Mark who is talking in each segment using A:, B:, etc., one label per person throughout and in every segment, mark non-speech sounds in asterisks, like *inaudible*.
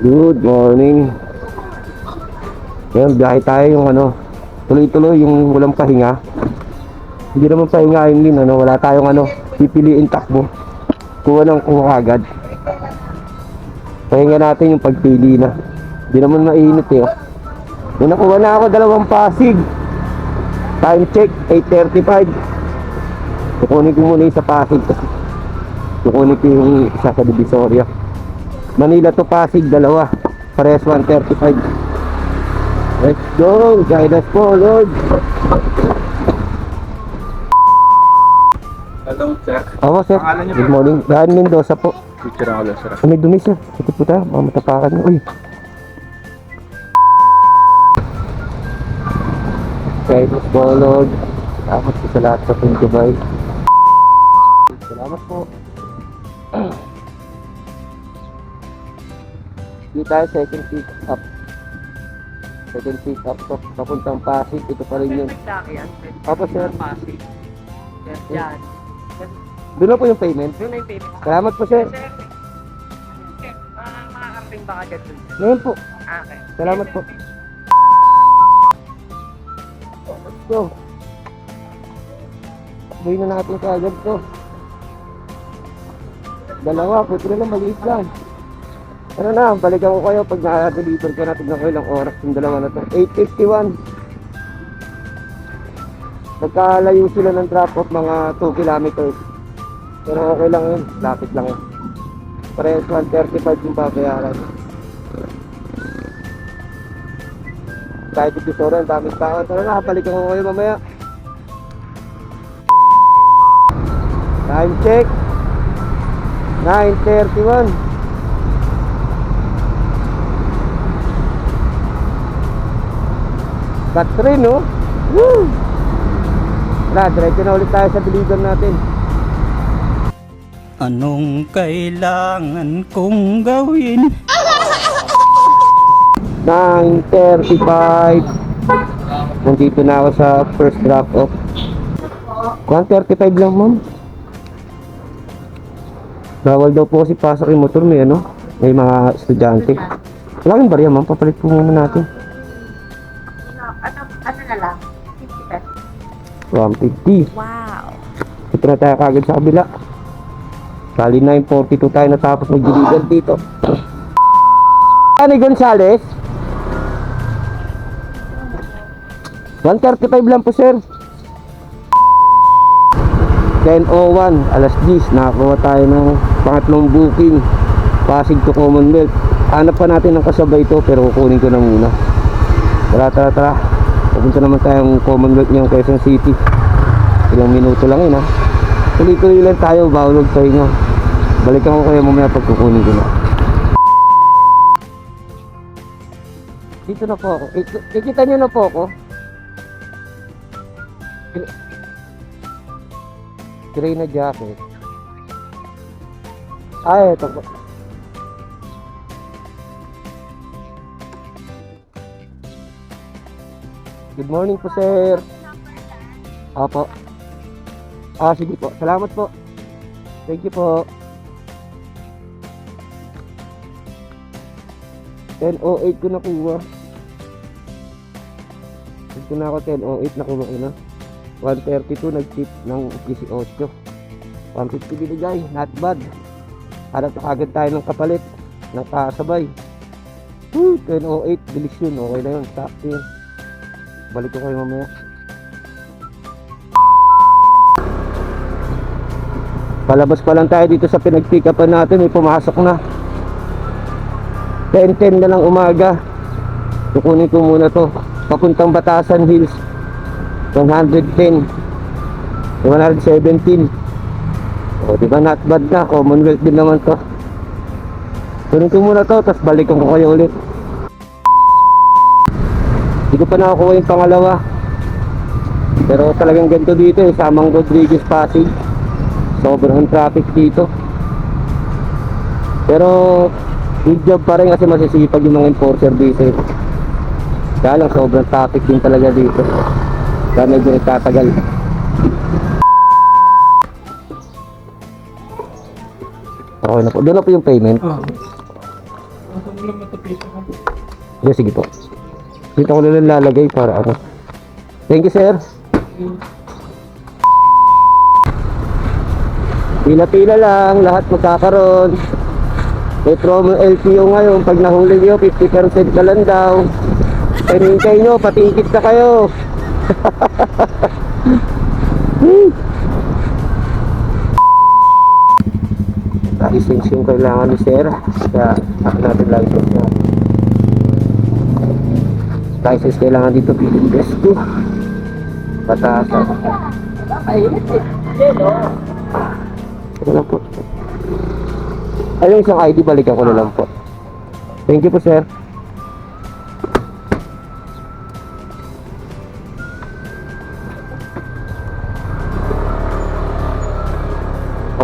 A: Good morning. Ngayon, biyahe tayo yung ano, tuloy-tuloy yung walang pahinga. Hindi naman pahingahin din, ano, wala tayong ano, pipiliin takbo. Kuha ng kuha agad. Pahinga natin yung pagpili na. Hindi naman mainit eh. oh. May nakuha na ako dalawang pasig. Time check, 8.35. Kukunin ko muna yung sa pasig kukunin ko yung isa sa Divisoria. Manila to Pasig, dalawa. Pares 135. Let's go! Guide us po, Lord!
B: Hello, sir.
A: Ako, sir. Good morning. Daan Mendoza po.
B: Picture ako lang, sir.
A: May dumi, sir. Ito po tayo. Mga matapakan. Uy! Guide us po, Lord. Salamat po sa lahat sa pagkabay. Tayo second pick up. Second pick up to. Papuntang Pasig. Ito pa rin yun. Opo, sir.
C: Pasig. Yes, yan.
A: Doon na po yung payment.
C: Doon na yung payment.
A: Salamat po, sir.
C: Sir, sir, mga makakarating ba agad dun?
A: Ngayon po.
C: Ah, okay.
A: Salamat po. Go. Takboy na natin kaagad to. Dalawa, pwede na lang, maliit lang. Ano na, balikan ko kayo pag na-deliver ko na. Tignan ko ilang oras yung dalawa na to. 8.51. Nagkalayo sila ng drop-off mga 2 kilometers. Pero okay lang yun. Lapit lang yun. Parehas 135 yung babayaran. Kahit ito sora, ang daming tao. Tara na, balikan ko kayo mamaya. Time check. 9.31. Cut rin, no? Woo! Tara, diretso na ulit tayo sa deliver natin.
D: Anong kailangan kong gawin?
A: 9.35 Nandito na ako sa first drop off 1.35 lang ma'am Bawal daw po kasi pasok yung motor may ano May mga estudyante Wala kang barya ma'am, papalit po muna natin 150
E: Wow!
A: Ito na tayo kagad sa kabila. Bali 9.42 tayo natapos mag-deliver dito. Ani Gonzales? 135 lang po sir. 10.01 alas 10 nakakuha tayo ng pangatlong booking. Pasig to Commonwealth. Hanap pa natin ng kasabay ito pero kukunin ko na muna. Tara tara tara pupunta naman tayong Commonwealth niyang Quezon City. Ilang minuto lang yun ha? Tuloy-tuloy lang tayo bawal huwag tayo balikan ko kayo mamaya pag kukunin ko na. Dito na po ako. Ik- kikita niyo na po ako. Gray na jacket. Ay, ito po. Good morning po, sir. Apo. Ah, sige po. Salamat po. Thank you po. 10.08 ko nakuha. Dito na ako 10.08 nakuha ko na. 132 nag-tip ng 18. 150 binigay, not bad. Hanap na agad tayo ng kapalit, ng kasabay. Woo, 10.08, bilis yun, okay na yun, sakto yun. Balik ko kayo mamaya. Palabas pa lang tayo dito sa pinag-pick upan natin, may pumasok na. 10-10 na lang umaga. Kukunin ko muna to. Papuntang Batasan Hills. 110 117 o di ba not bad na commonwealth din naman to kunin ko muna to tapos balikan ko kayo ulit ko pa nakakuha yung pangalawa pero talagang ganito dito eh Samang Rodriguez Pasig sobrang traffic dito pero good job pa rin kasi masisipag yung mga enforcer dito eh. kaya lang sobrang traffic din talaga dito kaya medyo nagtatagal. Okay na po. Doon na po yung payment.
D: Oh.
A: Yeah, sige po. Dito ko na lang lalagay para ano. Thank you, sir. Pila-pila lang, lahat magkakaroon. May promo LTO ngayon, pag nahuli nyo, 50% na lang daw. Pinintay nyo, patikit na kayo. *laughs* License yung kailangan ni sir. Kaya, ako natin license na. License kailangan dito, Philippines 2. Batasan. Ito lang po. Ayun isang ID, balikan ko na lang po. Thank you po, sir.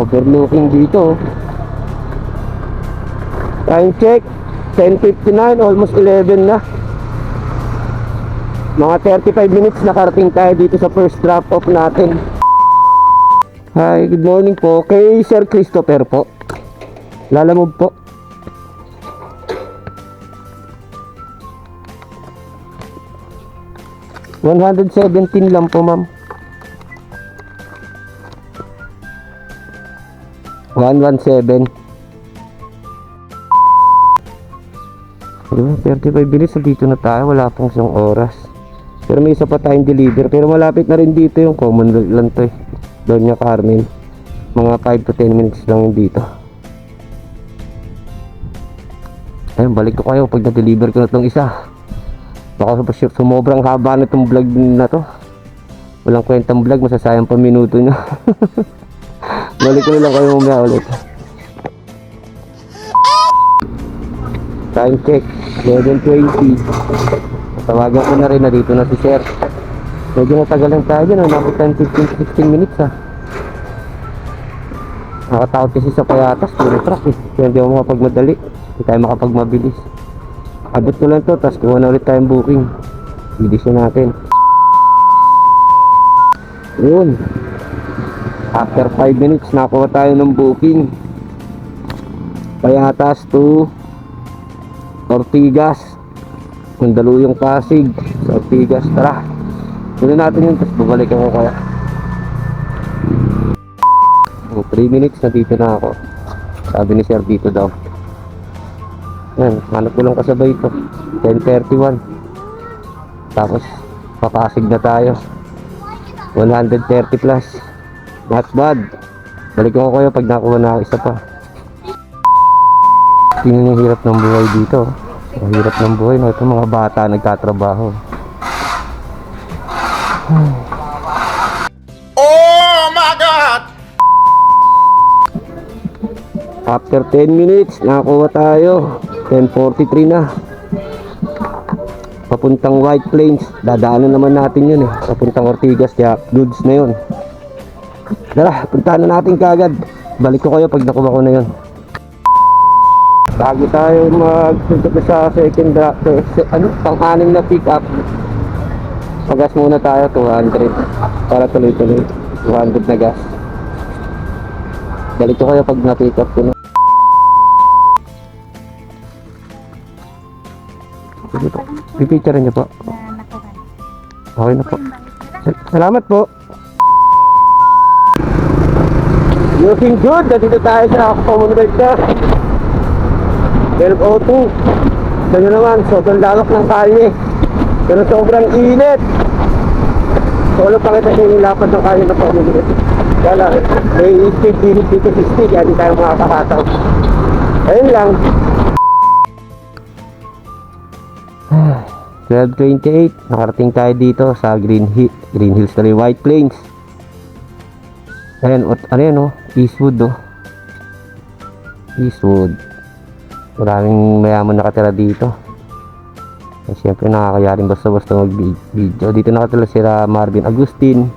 A: Overlooking dito. Time check. 10.59, almost 11 na. Mga 35 minutes nakarating tayo dito sa first drop off natin. Hi, good morning po. Kay Sir Christopher po. Lalamove po. One hundred seventeen lang po, ma'am. One one seven. Diba, 35 minutes dito na tayo. Wala pang isang oras. Pero may isa pa tayong deliver. Pero malapit na rin dito yung Commonwealth lang to eh. Doña Carmen. Mga 5 to 10 minutes lang dito. Ayun, balik ko kayo pag na-deliver ko na itong isa. Baka sumobrang haba na itong vlog na to. Walang kwentang vlog, masasayang pa minuto nyo. *laughs* balik ko na lang kayo mamaya ulit. Time check, 11.20. Tawagan ko na rin na dito na si Sir. Medyo matagal lang tayo dyan, nabot tayo 15-16 minutes ha. Nakatakot kasi sa payatas, puro truck eh. Kaya hindi ako makapagmadali. Hindi tayo makapagmabilis. Abot ko lang to, tapos kuha na ulit tayong booking. Bilisin natin. Yun. After 5 minutes, nakuha tayo ng booking. Payatas to Ortigas. Mandaluyong Pasig. Sa Ortigas. Tara. Tuloy natin yun, tapos babalikan ko kaya. 3 minutes na dito na ako. Sabi ni Sir dito daw. Yan, hanap ko lang kasabay ito. 10.31. Tapos, papasig na tayo. 130 plus. Not bad. Balikan ko kayo pag nakuha na ako isa pa. Tingnan yung hirap ng buhay dito. Ang hirap ng buhay na ito mga bata nagtatrabaho. After 10 minutes, nakakuha tayo. 10.43 na. Papuntang White Plains. Dadaanan naman natin yun eh. Papuntang Ortigas, kaya goods na yun. Tara, puntahan na natin kagad. Balik ko kayo pag nakuha ko na yun. Bago tayo magpunta pa sa second drop, eh, se- ano, pang-anim na pick up. Pagas muna tayo, 200. Para tuloy-tuloy. 200 na gas. Balik ko kayo pag na-pick up ko na. Pipicture niyo po. Okay na po. Sal- Salamat po. Looking good. Nandito tayo sa Commonwealth na. 12.02. Ito nyo naman, sobrang lawak ng kalye. Pero sobrang init. Solo pa kita yung lapad ng kalye na Commonwealth. Kaya lang, may speed limit dito 60, kaya di tayo makakakataw. Ayun lang. *sighs* 12.28, nakarating tayo dito sa Green, Hill, Green Hills tuloy, White Plains. Ayan, what, ano yan oh, Eastwood oh. Eastwood. Maraming mayaman nakatira dito. Eh, Siyempre nakakayaring basta-basta mag-video. Dito nakatira sila Marvin Agustin,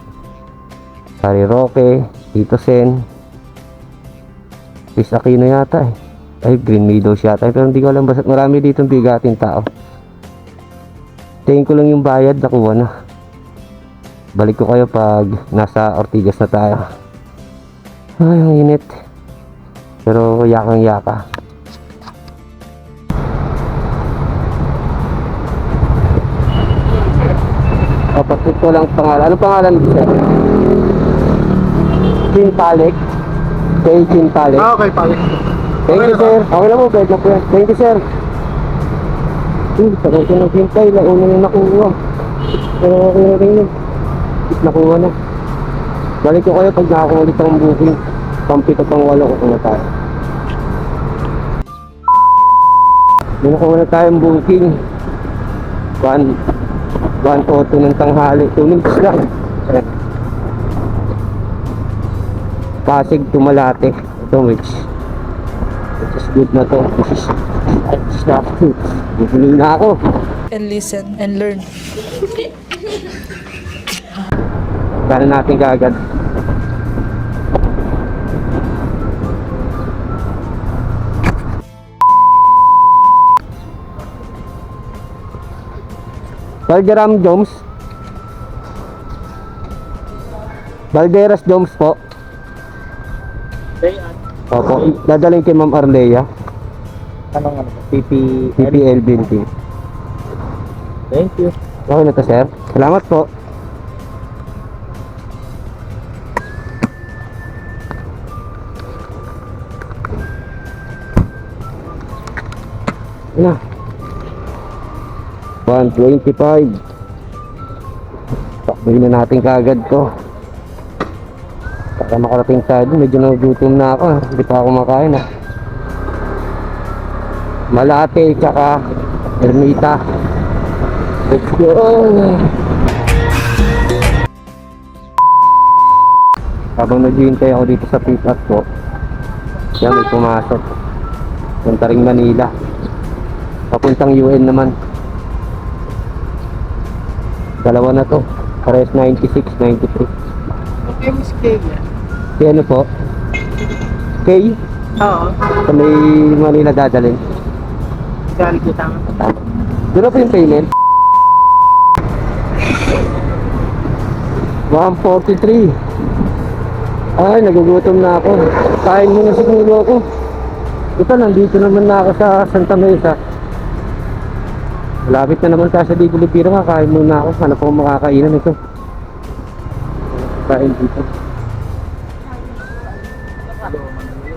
A: Sari Roque, Tito Sen, Chris Aquino yata eh. Ay, Green Meadows yata. eh, Pero hindi ko alam basta marami dito bigating tao. Tingin ko lang yung bayad, nakuha na. Balik ko kayo pag nasa Ortigas na tayo. Ay, ang init. Pero yakang yaka. Papapit ko lang pangalan. Ano pangalan mo, sir? Chintalik. Kay Chintalik.
C: Ah, okay, pare.
A: Thank you, sir. Okay lang po, pwede na po yan. Thank you, sir. Hmm, tagal ko naghintay. Nauna na nakuha. Pero okay na rin yun. Nakuha na. Balik ko kayo pag nakakuha ulit akong booking. Pampito pang walo ko na tayo. May nakuha na tayong booking. One, one auto ng tanghali. Two minutes lang. Ayan. Pasig to Malate. Ito, which Which is good na to. This is, this is not good. Bumili na ako.
B: and listen and learn.
A: Kaya natin kaagad. Valderam Jones. Valderas Jones po.
C: Dayan.
A: Opo, dadaling kay Ma'am Arlea.
C: Anong ano? PP...
A: PPL Building.
C: Thank you.
A: Okay na to, sir. Salamat po. 125. Takbuhin na natin kaagad to. Para makarating tayo dun, medyo nagugutom na ako. ah. Hindi pa ako makain ah. Malate, tsaka Ermita. Let's go! Habang naghihintay ako dito sa pick up ko, yan may pumasok. Punta ring Manila. Papuntang UN naman. Dalawa na to. Pares 96, 93.
C: Okay, Miss K.
A: Si ano po? K?
C: Oo.
A: Sa may Manila dadalhin.
C: Galing ko tama.
A: Doon na po yung payment. 143. Ay, nagugutom na ako. Kain muna siguro ako. Ito, nandito naman na ako sa Santa Mesa. Malapit na naman tayo sa Digo Lupiro. Kakain muna ako. Ano po makakainan ito? Kain dito.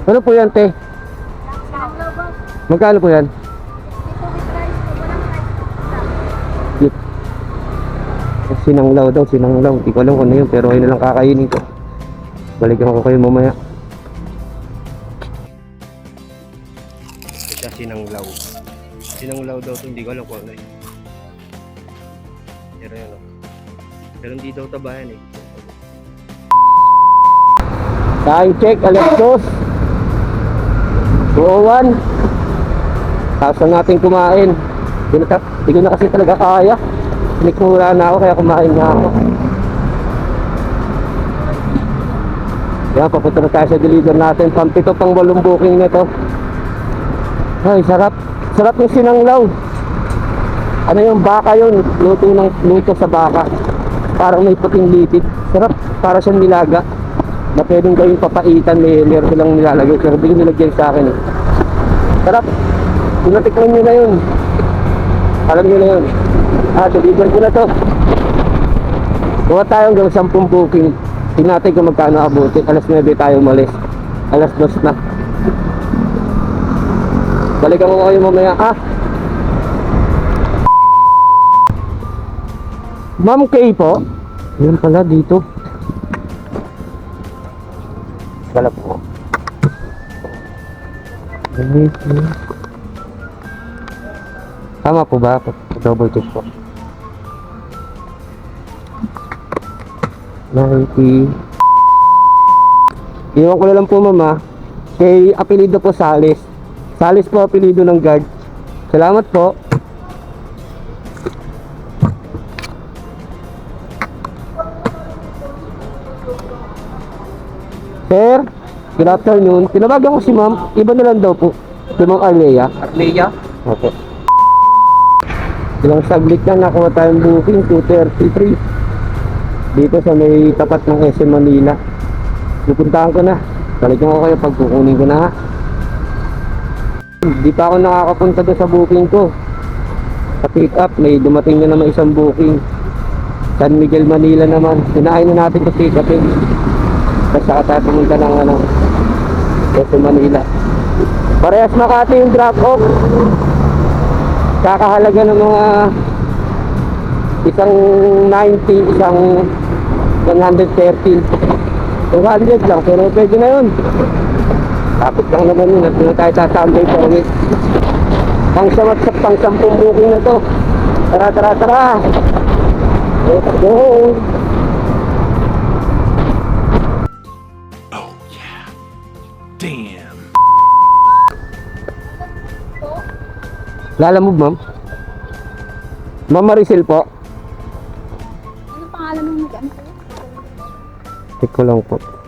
A: Ano po yan, te? Magkano po yan? Cute. Sinanglaw daw, sinanglaw. Hindi ko alam kung ano yun, pero ayun na lang kakainin ko. Balikan ko kayo mamaya. Ito sinanglaw. Sinanglaw daw to, hindi ko alam kung ano yun. Pero yun, oh. Pero hindi daw tabayan eh. Time check, alas dos. 201. Tapos na natin kumain. Hindi ko na kasi talaga kaya. Pinikmura na ako kaya kumain na ako. Yan, papunta na tayo sa deliver natin. Pampito pang walong booking na to. Ay, sarap. Sarap yung sinanglaw. Ano yung baka yun? Luto ng luto sa baka. Parang may puting litid. Sarap. Para siyang nilaga. Na pwedeng gawing papaitan. May meron silang nilalagay. Pero hindi nilagyan sa akin eh. Sarap. Kung natikman nyo na yun. Alam nyo na yun. Ah, deliver ko na to. Kuha tayo hanggang 10 booking. Tingnan natin magkano abutin. Alas 9 tayo umalis. Alas 2 na. Balikan ko kayo mamaya. Ah! Ma'am Kay po. Yan pala dito. Wala po. Tama po ba? Double check po. 90. Iwan ko na lang po mama. Kay apelido po Salis. Salis po apelido ng guard. Salamat po. Sir, good afternoon. Tinawagan ko si ma'am. Iba na lang daw po. Si ma'am Arlea.
C: Arleia?
A: Opo. Ilang saglit lang nakuha tayong booking, 233. Dito sa may tapat ng SM Manila. Pupuntahan ko na. Balikan ko kayo pag kukunin ko na ha. Di pa ako nakakapunta doon sa booking ko. Sa pick up, may dumating na naman isang booking. San Miguel, Manila naman. Sinain na natin ito pick upin. Tapos saka tayo pumunta ng ano, sa Manila. Parehas Makati yung drop off. Kakahalaga ng mga isang 90, isang 113. 200 lang, pero pwede na yun. Tapos lang naman yun, at na tayo tatambay pa ulit. Pang samat sa pang sampung booking na to. Tara, tara, tara. Let's go.
F: Damn.
A: Lala move, ma'am. Ma'am Maricel po.
E: Ano pangalan mo mag-ano?
A: Check ko lang po.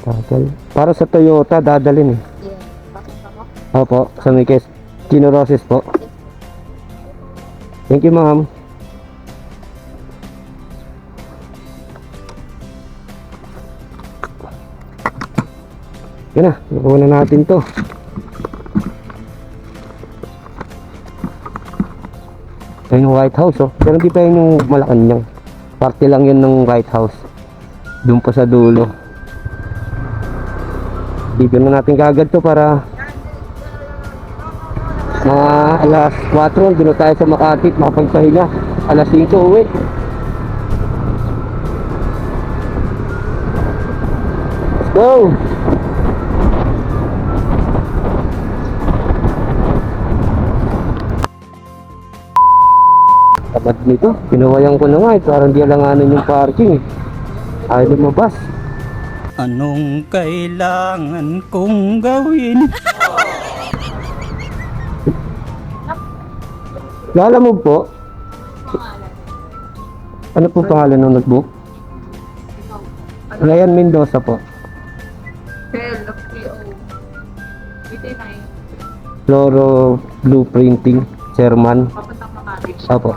A: Dadal. Para sa Toyota, dadalin eh.
E: Yeah. Bakit ako?
A: Opo, sa may kes. Chino Roses po. Thank you, ma'am. Yan na, nakuha na natin to. Ayun yung White House, oh. Pero hindi pa yun yung Malacanang. Parte lang yun ng White House. Doon pa sa dulo. Bibigyan na natin kagad to para mga alas 4, doon na tayo sa Makati, makapagpahinga. Alas 5 uwi. Let's go! Tamad nito, pinawayan ko na nga eh, parang di alanganan yung parking eh. Ayaw lumabas.
D: Anong kailangan kong gawin?
A: Lala mo po? Ano po pangalan ng notebook? Ryan Mendoza po.
E: Bell. Within na
A: Floro Blueprinting, Chairman.
E: Papuntang Makati.
A: Opo.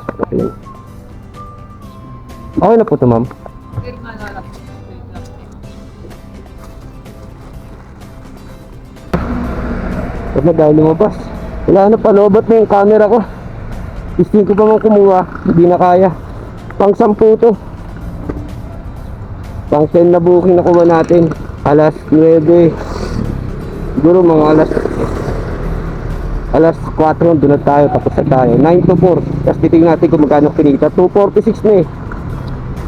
A: Okay na po to ma'am. Huwag na dahil lumabas. Wala na palobat na yung camera ko. Gusto ko pa man kumuha. Hindi na kaya. Pang sampu to. Pang 10 na booking nakuha natin. Alas 9. Siguro mga alas alas 4 doon na tayo tapos na tayo 9 to 4 tapos titingnan natin kung magkano kinita 246 na eh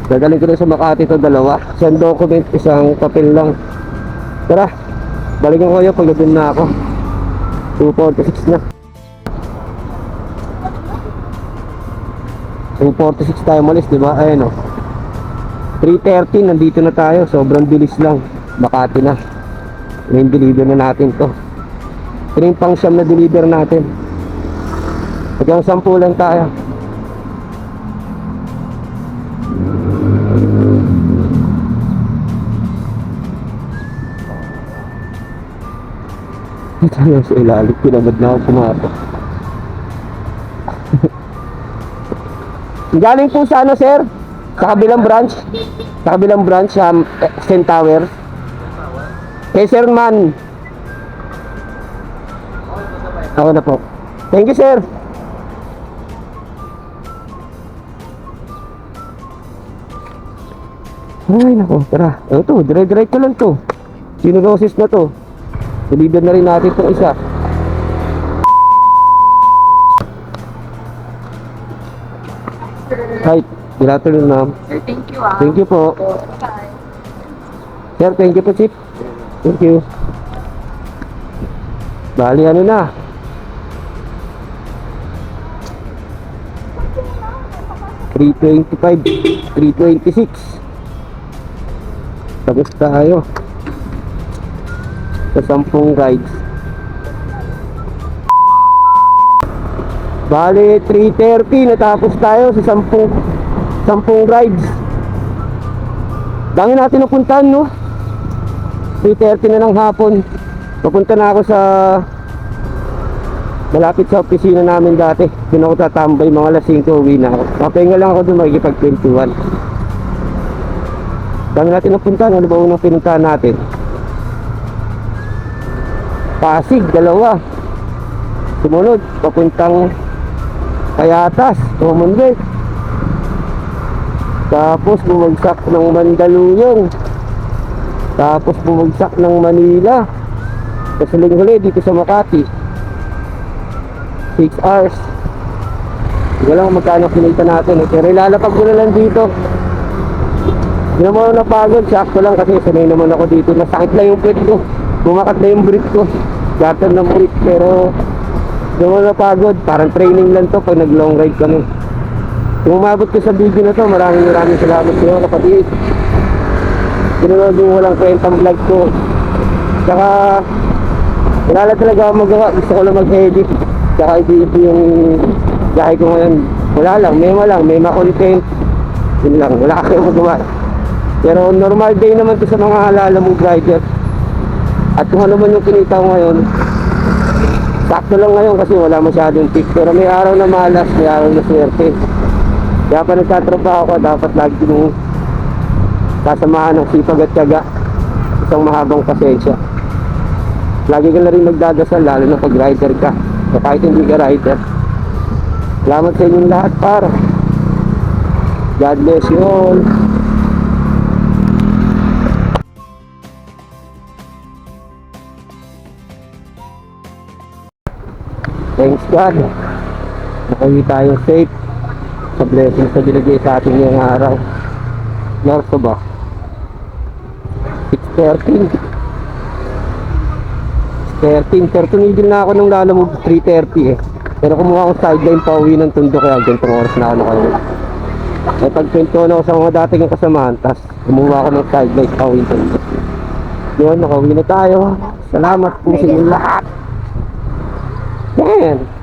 A: dadalhin ko na sa Makati to dalawa isang document isang papel lang tara balikan ko kayo pag na ako 246 na. 246 tayo malis di ba? Ayun o 330 nandito na tayo. Sobrang bilis lang. Makati na. Main deliver na natin to. Ito yung pang siyam na deliver natin. Hanggang 10 lang tayo Ito lang sa ilalim, pinamad na ako pumato. *laughs* Galing po sa ano, sir? Sa kabilang branch? Sa kabilang branch, sa um, St. Tower? Kay Sir Man. Ako na po. Thank you, sir. Ay, nako, tara. Ito, dire-diretso lang to. Sinurosis na to. Deliver na rin natin itong isa. Hi, good afternoon ma'am.
E: Sir, thank you ah.
A: Thank you po.
E: Bye.
A: Sir, thank you po Chief. Thank you. Bali, ano na? Three twenty-five, three twenty-six. Tapos tayo. Sa sampung rides. Bali, 3.30 natapos tayo sa sampung, sampung rides. Dami natin napuntahan, no? 3.30 na ng hapon. Papunta na ako sa malapit sa opisina namin dati. Doon ako tatambay mga alas 5 uwi na ako. Papahinga lang ako doon makikipag-kwentuhan. Dami natin napuntahan. Ano ba unang pinuntahan natin? Pasig, dalawa. Sumunod, papuntang Kayatas, Commonwealth. Tapos bumagsak ng Mandaluyong. Tapos bumagsak ng Manila. Tapos huling-huli dito sa Makati. 6 hours. Hindi lang magkano kinita natin eh. Pero ilalapag ko na lang dito. Hindi naman ako napagod. Sakto lang kasi sanay naman ako dito. Masakit lang yung puwet ko. Bumakat na yung brick ko. Gatter ng brick. Pero naman napagod. Parang training lang to pag nag long ride kami. Kung umabot ko sa video na to, maraming maraming salamat sa kapatid. Ginunod yung walang kwentang vlog ko. Tsaka, wala talaga ako magawa. Gusto ko lang mag-edit. Tsaka i-edit yung gahe ko ngayon. Wala lang, mema lang, mema content. Yun lang, wala kayong magawa. Pero normal day naman to sa mga alala mong rider. At kung ano man yung kinita ko ngayon, sakto lang ngayon kasi wala masyadong tip. Pero may araw na malas, may araw na swerte. Kaya pa nagtatrabaho ka, dapat lagi mong sasamahan ng sipag at tiyaga. Isang mahabang pasensya. Lagi ka na rin magdadasal, lalo na pag rider ka. So kahit hindi ka rider. Salamat sa inyong lahat, par. God bless you all. God. Nakauwi tayo safe. Sa blessings na binigay sa atin ngayong araw. Narso ba? 6.13 13 pero tumigil na ako nung lalamog 3.30 eh. Pero kumuha akong sideline pa uwi ng tundo kaya gantong oras na ako nakauwi pagpinto na ako sa mga dating yung kasamahan tas kumuha ako ng sideline pa uwi ng tundo. Yun nakauwi na tayo. Salamat po sa inyong lahat. Yan